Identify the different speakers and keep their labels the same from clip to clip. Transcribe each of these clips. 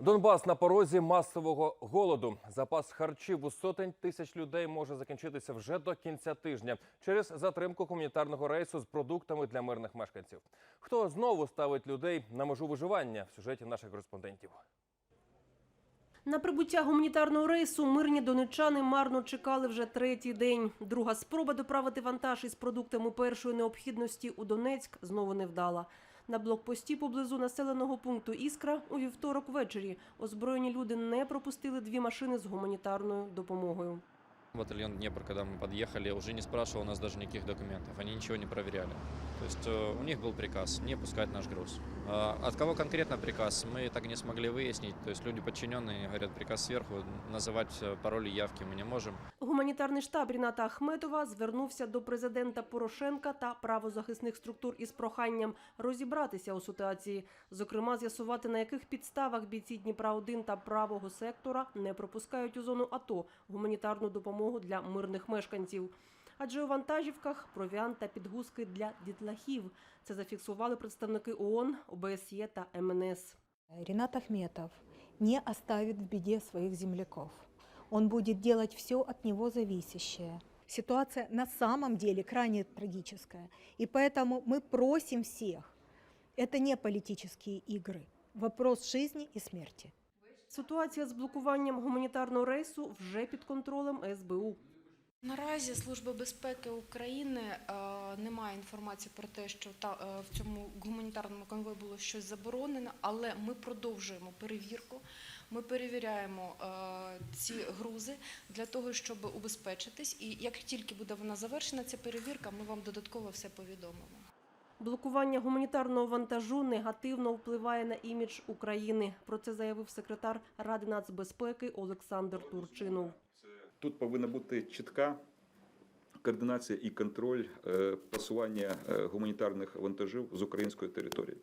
Speaker 1: Донбас на порозі масового голоду. Запас харчів у сотень тисяч людей може закінчитися вже до кінця тижня через затримку гуманітарного рейсу з продуктами для мирних мешканців. Хто знову ставить людей на межу виживання в сюжеті наших кореспондентів?
Speaker 2: На прибуття гуманітарного рейсу мирні донечани марно чекали вже третій день. Друга спроба доправити вантаж із продуктами першої необхідності у Донецьк знову не вдала. На блокпості поблизу населеного пункту Іскра у вівторок ввечері озброєні люди не пропустили дві машини з гуманітарною допомогою
Speaker 3: Батальон Днепр, когда мы подъехали, уже не спрашивал у нас даже никаких документов. Они ничего не проверяли. То есть э, у них был приказ не пускать наш груз. А От кого конкретно приказ, мы так и не смогли выяснить. То есть люди подчиненные говорят приказ сверху, называть э, пароли явки мы не можем.
Speaker 2: Гуманітарний штаб Ріната Ахметова звернувся до президента Порошенка та правозахисних структур із проханням розібратися у ситуації, зокрема з'ясувати на яких підставах бійці Дніпра 1 та правого сектора не пропускають у зону АТО гуманітарну допомогу для мирних мешканців. Адже у вантажівках провіант та підгузки для дітлахів. Це зафіксували представники ООН, ОБСЄ та МНС.
Speaker 4: Ренат Ахметов не оставит в беде своих земляков. Он будет делать все от него зависящее. Ситуация на самом деле крайне трагическая. И поэтому мы просим всех, это не политические игры, вопрос жизни и смерти.
Speaker 2: Ситуація з блокуванням гуманітарного рейсу вже під контролем СБУ.
Speaker 5: Наразі Служба безпеки України е, немає інформації про те, що е, в цьому гуманітарному конвої було щось заборонено, але ми продовжуємо перевірку. Ми перевіряємо е, ці грузи для того, щоб убезпечитись. І як тільки буде вона завершена, ця перевірка, ми вам додатково все повідомимо.
Speaker 2: Блокування гуманітарного вантажу негативно впливає на імідж України. Про це заявив секретар Ради нацбезпеки Олександр Турчинов.
Speaker 6: Тут повинна бути чітка координація і контроль посування просування е, гуманітарних вантажів з української території.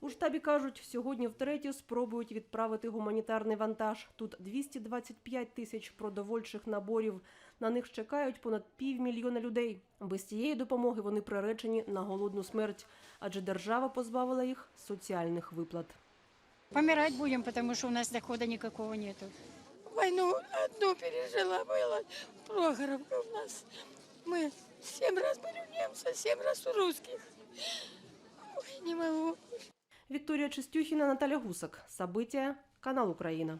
Speaker 2: У штабі кажуть, сьогодні втретє спробують відправити гуманітарний вантаж. Тут 225 тисяч продовольчих наборів. На них чекають понад півмільйона людей. Без цієї допомоги вони приречені на голодну смерть, адже держава позбавила їх соціальних виплат.
Speaker 7: Помирать будем, потому что у нас дохода никакого нету.
Speaker 8: Войну одну пережила, была Прохоровка у нас. Мы семь раз были у немцев, семь раз у русских. Ой, не могу.
Speaker 2: Вікторія Чистюхіна, Наталя Гусак. Сабиття. Канал Україна.